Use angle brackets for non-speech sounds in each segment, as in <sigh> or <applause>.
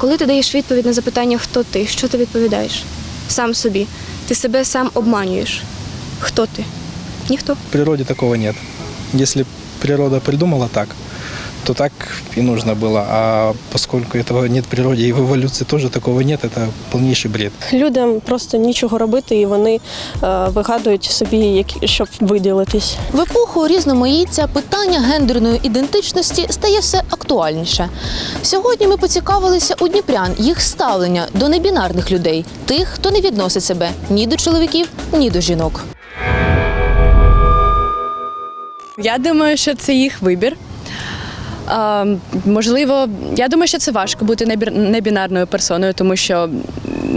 коли ти даєш відповідь на запитання, хто ти, що ти відповідаєш? Сам собі. Ти себе сам обманюєш. Хто ти? Ніхто. В природі такого нет. Якщо природа придумала так, то так и нужно было. А поскольку этого нет в природе и в эволюции тоже такого нет, это полнейший бред. Людям просто нічого робити, і вони е, вигадують собі, які, щоб виділитись. В епоху різноманіття питання гендерної ідентичності стає все актуальніше. Сьогодні ми поцікавилися у дніпрян їх ставлення до небінарних людей, тих, хто не відносить себе ні до чоловіків, ні до жінок. Я думаю, що це їх вибір. Можливо, я думаю, що це важко бути небінарною персоною, тому що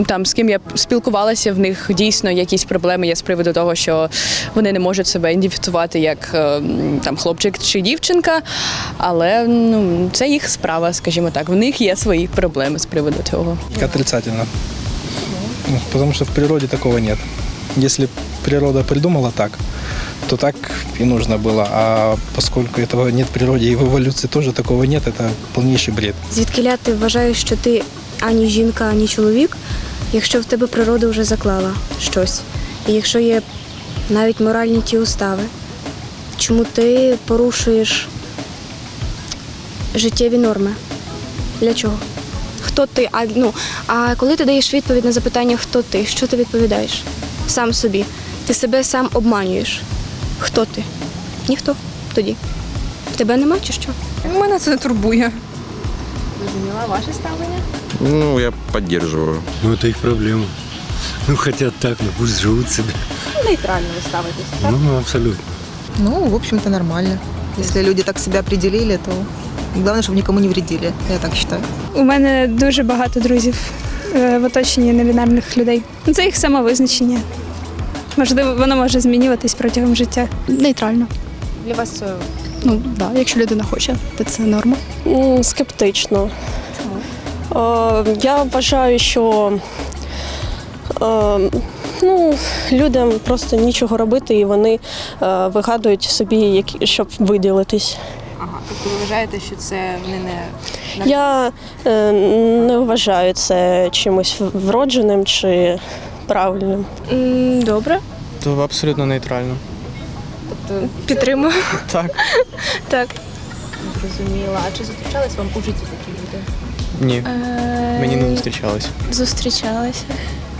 там з ким я спілкувалася, в них дійсно якісь проблеми є з приводу того, що вони не можуть себе ідентифікувати як е, там хлопчик чи дівчинка. Але ну це їх справа, скажімо так. В них є свої проблеми з приводу цього. Отрицательно. Потому что в природе такого нет. Если природа придумала так, то так и нужно было. А поскольку этого нет в природе и в эволюции тоже такого нет, это полнейший бред. Звідкиля ти вважаєш, що ти ані жінка, ані чоловік, якщо в тебе природа вже заклала щось, і якщо є навіть моральні ті устави, чому ти порушуєш життєві норми? Для чого? Хто ти? А, ну, а коли ти даєш відповідь на запитання, хто ти, що ти відповідаєш? Сам собі. Ти себе сам обманюєш. Хто ти? Ніхто тоді. Тебе нема чи що? Мене це не турбує. Ну, я поддерживаю. Ну, это их проблема. Ну, хотят так, ну пусть живут себе. Нейтрально ви ставитесь. Ну, абсолютно. Ну, в общем-то, нормально. Если люди так себя определили, то главное, чтобы никому не вредили. Я так считаю. У мене дуже багато друзів е, в оточенні невінарних людей. Ну, Це їх самовизначення. Можливо, воно може змінюватись протягом життя. Нейтрально. Для вас це Ну да, якщо людина хоче, то це норма. М, Скептично. Е, Я вважаю, що е, ну, людям просто нічого робити, і вони е, вигадують собі, які, щоб виділитись. ага. Тобто ви вважаєте, що це не не Я е, не вважаю це чимось вродженим чи правильним. Добре. То абсолютно нейтрально. Тобто Підтримую. Так. <laughs> Так. зрозуміла. А чи зустрічались вам у житті такі люди? Ні, мені не зустрічалось. Зустрічалася.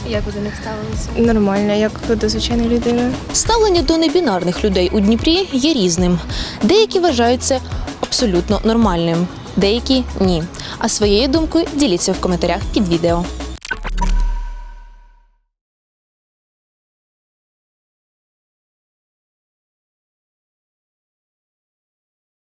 Як ви до них ставилися? Нормально, як до звичайної людини. Ставлення до небінарних людей у Дніпрі є різним. Деякі вважають це абсолютно нормальним, деякі ні. А своєю думкою діліться в коментарях під відео.